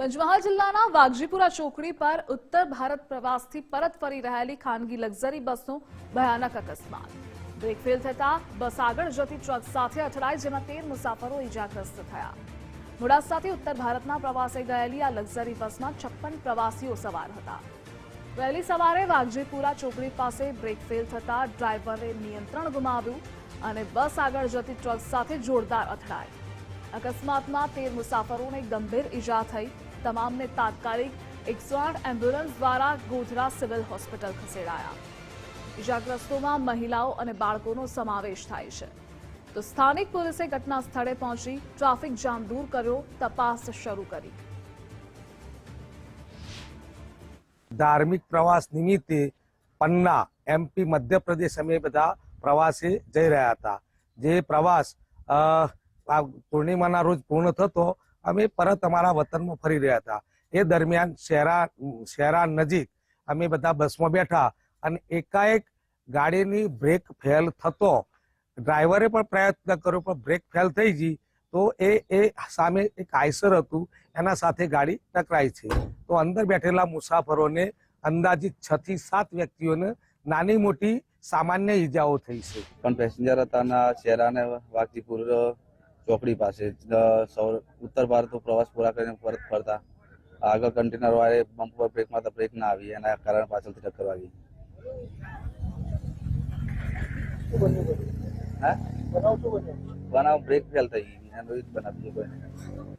પંચમહાલ જિલ્લાના વાઘજીપુરા ચોકડી પર ઉત્તર ભારત પ્રવાસથી પરત ફરી રહેલી ખાનગી લક્ઝરી બસનો ભયાનક અકસ્માત. બ્રેક ફેલ થતા બસ આગળ જતી ટ્રક સાથે અથડાઈ જેમાં તેર મુસાફરો ઇજાગ્રસ્ત થયા. મોડાસાથી ઉત્તર ભારતના પ્રવાસે ગયેલી આ લક્ઝરી બસમાં છપ્પન પ્રવાસીઓ સવાર હતા. વહેલી સવારે વાઘજીપુરા ચોકડી પાસે બ્રેક ફેલ થતા ડ્રાઈવરે નિયંત્રણ ગુમાવ્યું અને બસ આગળ જતી ટ્રક સાથે જોરદાર અથડાઈ. અકસ્માતમાં તેર મુસાફરોને ગંભીર ઈજા થઈ. તમામને તાત્કાલિક એકસો આઠ એમ્બ્યુલન્સ દ્વારા ગોધરા સિવિલ હોસ્પિટલ ખસેડાયા. ઈજાગ્રસ્તોમાં મહિલાઓ અને બાળકોનો સમાવેશ થાય છે. તો સ્થાનિક પોલીસે ઘટના સ્થળે પહોંચી ટ્રાફિક જામ દૂર કર્યો, તપાસ શરૂ કરી. ધાર્મિક પ્રવાસ નિમિત્તે પન્ના, એમપી, મધ્યપ્રદેશ, અમે બધા પ્રવાસે જઈ રહ્યા હતા. જે પ્રવાસ આ પૂર્ણિમાના રોજ પૂર્ણ થતો અમે પરત અમારા વતનમાં ફરી રહ્યા હતા. એ દરમિયાન શહેરા શહેરા નજીક અમે બધા બસમાં બેઠા અને એકાએક ગાડીની બ્રેક ફેલ થતો. ડ્રાઈવરે પણ પ્રયત્ન કર્યો, પણ બ્રેક ફેલ થઈ ગઈ તો એ એ સામે એક આઈસર હતું, એના સાથે ગાડી ટકરાઈ છે. તો અંદર બેઠેલા મુસાફરોને અંદાજિત છ થી સાત વ્યક્તિઓને નાની મોટી સામાન્ય ઈજાઓ થઈ છે. પણ પેસેન્જર હતા ના શેરા અને વાઘજીપુર ચોકડી પાસે ઉત્તર ભારતનો પ્રવાસ પૂરા કરીને પરત ફરતા. આગળ કન્ટેનર વાળે બમ્પ પર બ્રેક મારતા બ્રેક ના આવી, એના કારણે પાછળથી ટક્કર વાગી. બનાવ બ્રેક ફેલ થઈ ગઈ. એનો બનાવ.